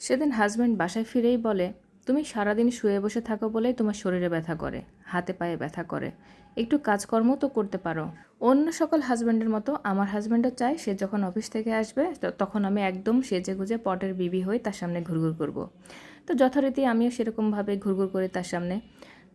সেদিন হাজব্যান্ড বাসায় ফিরেই বলে, তুমি সারাদিন শুয়ে বসে থাকো বলেই তোমার শরীরে ব্যথা করে, হাতে পায়ে ব্যথা করে। একটু কাজকর্ম তো করতে পারো। অন্য সকল হাজব্যান্ডের মতো আমার হাজব্যান্ডও চায় সে যখন অফিস থেকে আসবে তখন আমি একদম সেজে গুজে পটের বিবি হয়ে তার সামনে ঘুরঘুর করব। তো যথারীতি আমিও সেরকমভাবে ঘুরঘুর করি তার সামনে।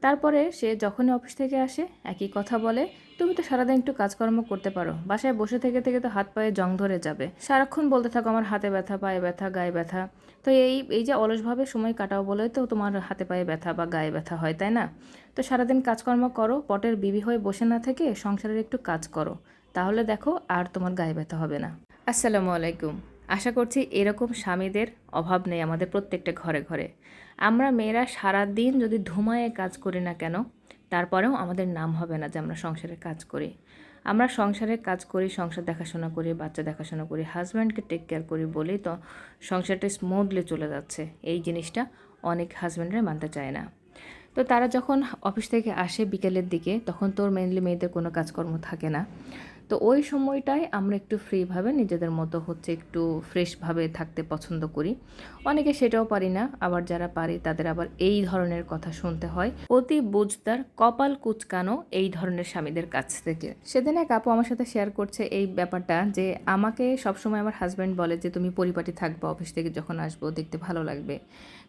তারপরে সে যখনই অফিস থেকে আসে, একই কথা বলে, তুমি তো সারাদিন একটু কাজকর্ম করতে পারো। বাসায় বসে থেকে থেকে তো হাত পায়ে জং ধরে যাবে। সারাক্ষণ বলতে থাকো আমার হাতে ব্যথা, পায়ে ব্যথা, গায়ে ব্যথা। তো এই এই যে অলসভাবে সময় কাটাও বলে তো তোমার হাতে পায়ে ব্যথা বা গায়ে ব্যথা হয়, তাই না? তো সারাদিন কাজকর্ম করো, পটের বিবি হয়ে বসে না থেকে সংসারের একটু কাজ করো। তাহলে দেখো আর তোমার গায়ে ব্যথা হবে না। আসসালামু আলাইকুম। আশা করছি এরকম স্বামীদের অভাব নেই আমাদের প্রত্যেকটা ঘরে ঘরে। আমরা মেয়েরা সারা দিন যদি ধুমায়ে কাজ করি না কেন, তারপরেও আমাদের নাম হবে না যে আমরা সংসারে কাজ করি। আমরা সংসারে কাজ করি, সংসার দেখাশোনা করি, বাচ্চা দেখাশোনা করি হাজব্যান্ডকে টেক কেয়ার করি বলেই তো সংসারটা স্মুথলি চলে যাচ্ছে। এই জিনিসটা অনেক হাজব্যান্ডরা মানতে চায় না। তো তারা যখন অফিস থেকে আসে বিকেলের দিকে, তখন তোর মেনলি মেয়েদের কোনো কাজকর্ম থাকে না। তো ওই সময়টায় আমরা একটু ফ্রিভাবে নিজেদের মতো হচ্ছে একটু ফ্রেশভাবে থাকতে পছন্দ করি। অনেকে সেটাও পারি না, আবার যারা পারে তাদের আবার এই ধরনের কথা শুনতে হয়। অতি বুঝদার, কপাল কুচকানো এই ধরনের স্বামীদের কাছ থেকে। সেদিন এক আপু আমার সাথে শেয়ার করছে এই ব্যাপারটা যে আমাকে সবসময় আমার হাজব্যান্ড বলে যে, তুমি পরিপাটি থাকবে অফিস থেকে যখন আসব দেখতে ভালো লাগবে।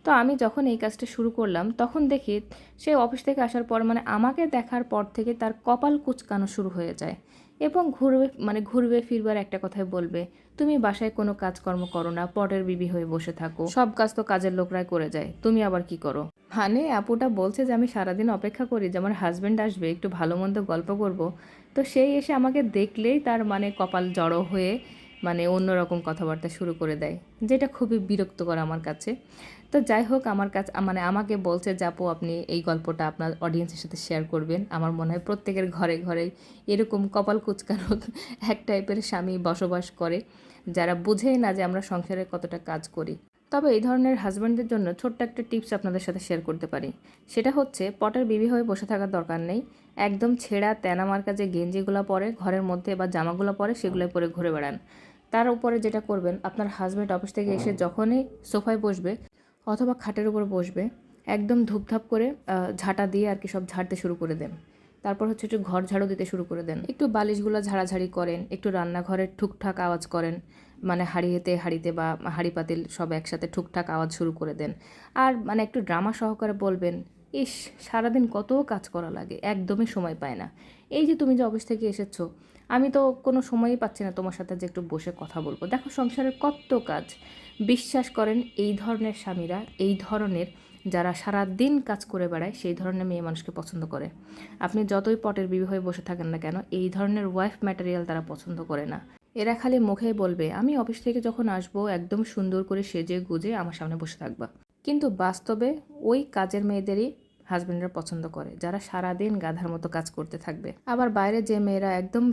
তো আমি যখন এই কাজটা শুরু করলাম, তখন দেখি সে অফিস থেকে আসার পর মানে আমাকে দেখার পর থেকে তার কপাল কুচকানো শুরু হয়ে যায়। এবং ঘুরবে মানে ঘুরবে, ফিরবার একটা কথাই বলবে, তুমি বাসায় কোনো কাজকর্ম করো না, পটের বিবি হয়ে বসে থাকো। সব কাজ তো কাজের লোকরাই করে যায়, তুমি আবার কি করো? মানে আপুটা বলছে যে আমি সারাদিন অপেক্ষা করি যে আমার হাজব্যান্ড আসবে, একটু ভালো মন্দ গল্প করব। তো সেই এসে আমাকে দেখলেই তার মানে কপাল জড়ো হয়ে মানে অন্যরকম কথাবার্তা শুরু করে দেয়, যেটা খুবই বিরক্তকর আমার কাছে। তো যাই হোক, আমার কাছে মানে আমাকে বলছে যে, আপু, আপনি এই গল্পটা আপনার অডিয়েন্সের সাথে শেয়ার করবেন। আমার মনে হয় প্রত্যেকের ঘরে ঘরে এরকম কপাল কুচকানো এক টাইপের স্বামী বসবাস করে, যারা বুঝেই না যে আমরা সংসারে কতটা কাজ করি। তবে এই ধরনের হাজব্যান্ডদের জন্য ছোট্ট একটা টিপস আপনাদের সাথে শেয়ার করতে পারি। সেটা হচ্ছে, পটের বিবি হয়ে বসে থাকার দরকার নেই। একদম ছেঁড়া, তেনা মার্কা যে গেঞ্জিগুলো পরে, ঘরের মধ্যে বা জামাগুলো পরে সেগুলো পরে ঘুরে বেড়ান। তার উপরে যেটা করবেন আপনার হাজব্যান্ড অফিস থেকে এসে যখনই সোফায় বসবে অথবা খাটের উপর বসবে একদম ধূপধাপ করে ঝাঁটা দিয়ে আর কি সব ঝাড়তে শুরু করে দেন। তারপর হচ্ছে একটু ঘর ঝাড়ু দিতে শুরু করে দেন। একটু বালিশগুলো ঝাড়াঝাড়ি করেন একটু রান্নাঘরের ঠুকঠাক আওয়াজ করেন মানে হাড়িতে হাড়িতে বা হাড়ি পাতিল সব একসাথে ঠুকঠাক আওয়াজ শুরু করে দেন। আর মানে একটু ড্রামা সহকারে বলবেন ইস, সারাদিন কত কাজ করা লাগে, একদমই সময় পায় না। এই যে তুমি যে অফিস থেকে এসেছ, আমি তো কোনো সময়ই পাচ্ছি না তোমার সাথে যে একটু বসে কথা বলব। দেখো সংসারের কত কাজ। বিশ্বাস করেন, এই ধরনের স্বামীরা, এই ধরনের যারা সারা দিন কাজ করে বেড়ায়, সেই ধরনের মেয়ে মানুষকে পছন্দ করে। আপনি যতই পটের বিবি হয়ে বসে থাকেন না কেন, এই ধরনের ওয়াইফ ম্যাটেরিয়াল তারা পছন্দ করে না। এরা খালি মুখে বলবে, আমি অফিস থেকে যখন আসব, একদম সুন্দর করে সেজে গুজে আমার সামনে বসে থাকবা। কিন্তু বাস্তবে ওই কাজের মেয়েদেরই হাজব্যান্ডরা পছন্দ করে, যারা সারাদিন গাধার মতো কাজ করতে থাকবে। আবার বাইরে যে মেয়েরা একদম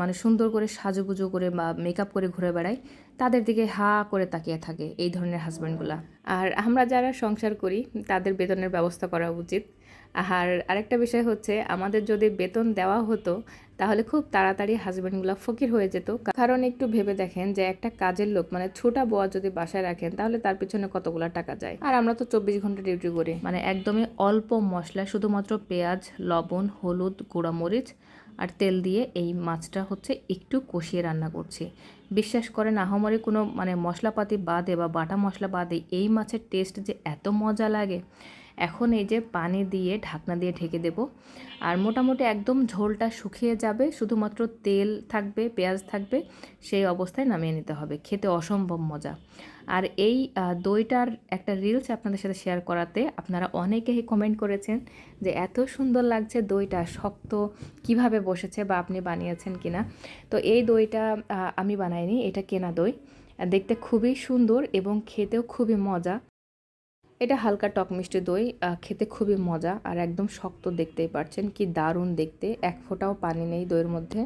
মানে সুন্দর করে সাজুগুজু করে বা মেকআপ করে ঘুরে বেড়ায়, তাদের দিকে হা করে তাকিয়ে থাকে এই ধরনের হাজব্যান্ডগুলা আর আমরা যারা সংসার করি, তাদের বেতনের ব্যবস্থা করা উচিত। আর আরেকটা বিষয় হচ্ছে, আমাদের যদি বেতন দেওয়া হতো, তাহলে খুব তাড়াতাড়ি হাজব্যান্ডগুলো ফকির হয়ে যেত। কারণ একটু ভেবে দেখেন যে, একটা কাজের লোক মানে ছোটা বোয়া যদি বাসায় রাখেন, তাহলে তার পিছনে কতগুলো টাকা যায়। আর আমরা তো চব্বিশ ঘণ্টা ডিউটি করি। মানে একদমই অল্প মশলা, শুধুমাত্র পেঁয়াজ, লবণ, হলুদ, গুঁড়ামরিচ আর তেল দিয়ে এই মাছটা হচ্ছে একটু কষিয়ে রান্না করছি। বিশ্বাস করেন, আহমরে কোনো মানে মশলাপাতি বাদে বা বাটা মশলা বাদে এই মাছের টেস্ট যে এত মজা লাগে। এখন এই যে পানি দিয়ে ঢাকনা দিয়ে ঢেকে দেব। আর মোটামুটি একদম ঝোলটা শুকিয়ে যাবে, শুধুমাত্র তেল থাকবে, পেঁয়াজ থাকবে, সেই অবস্থায় নামিয়ে নিতে হবে। খেতে অসম্ভব মজা। আর এই দইটার একটা রিলস আপনাদের সাথে শেয়ার করাতে আপনারা অনেকেই কমেন্ট করেছেন যে এত সুন্দর লাগছে দইটা, শক্ত কীভাবে বসেছে বা আপনি বানিয়েছেন কিনা। তো এই দইটা আমি বানাইনি, এটা কেনা দই। দেখতে খুবই সুন্দর এবং খেতেও খুবই মজা। এটা হালকা টক মিষ্টি দই খেতে খুবই মজা আর একদম শক্ত দেখতেই পারছেন, কি দারুণ দেখতে। এক ফোঁটাও পানি নেই দইয়ের মধ্যে।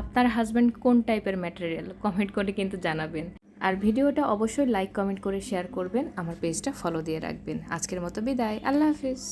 আপনার হাজব্যান্ড কোন টাইপের ম্যাটেরিয়াল কমেন্ট করে কিন্তু জানাবেন। আর ভিডিওটা অবশ্যই লাইক কমেন্ট করে শেয়ার করবেন। আমার পেজটা ফলো দিয়ে রাখবেন। আজকের মতো বিদায়। আল্লাহ হাফিজ।